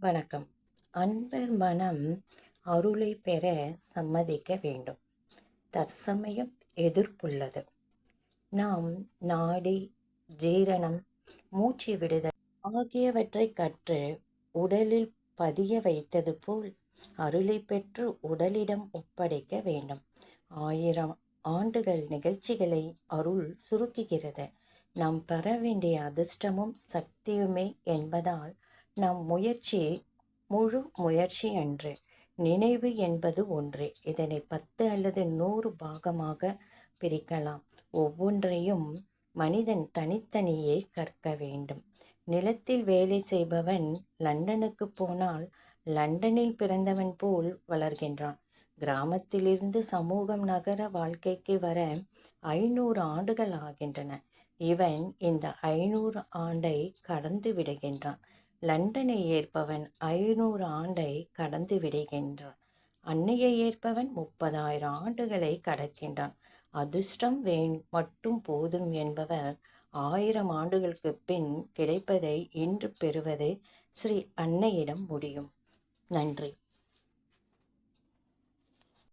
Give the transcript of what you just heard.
வணக்கம். அன்பர் மனம் அருளை பெற சம்மதிக்க வேண்டும். தற்சமயம் எதிர்ப்புள்ளது. நாம் நாடி ஜீரணம் மூச்சு விடுதல் ஆகியவற்றை கற்று உடலில் பதிய வைத்தது போல் அருளை பெற்று உடலிடம் ஒப்படைக்க வேண்டும். ஆயிரம் ஆண்டுகள் நிகழ்ச்சிகளை அருள் சுருக்குகிறது. நாம் பெற வேண்டிய அதிர்ஷ்டமும் சக்தியுமே என்பதால் நம் முயற்சி முழு முயற்சி அன்று. நினைவு என்பது ஒன்றே. இதனை பத்து அல்லது நூறு பாகமாக பிரிக்கலாம். ஒவ்வொன்றையும் மனிதன் தனித்தனியே கற்க வேண்டும். நிலத்தில் வேலை செய்பவன் லண்டனுக்கு போனால் லண்டனில் பிறந்தவன் போல் வளர்கின்றான். கிராமத்திலிருந்து சமூகம் நகர வாழ்க்கைக்கு வர ஐநூறு ஆண்டுகள் ஆகின்றன. இவன் இந்த ஐநூறு ஆண்டை கடந்து விடுகின்றான். லண்டனை ஏற்பவன் ஐநூறு ஆண்டை கடந்து விடுகின்றான். அன்னையை ஏற்பவன் முப்பதாயிரம் ஆண்டுகளை கடக்கின்றான். அதிர்ஷ்டம் வே மட்டும் போதும் என்பவர் ஆயிரம் ஆண்டுகளுக்கு பின் கிடைப்பதை இன்று பெறுவது ஸ்ரீ அன்னையிடம் முடியும். நன்றி.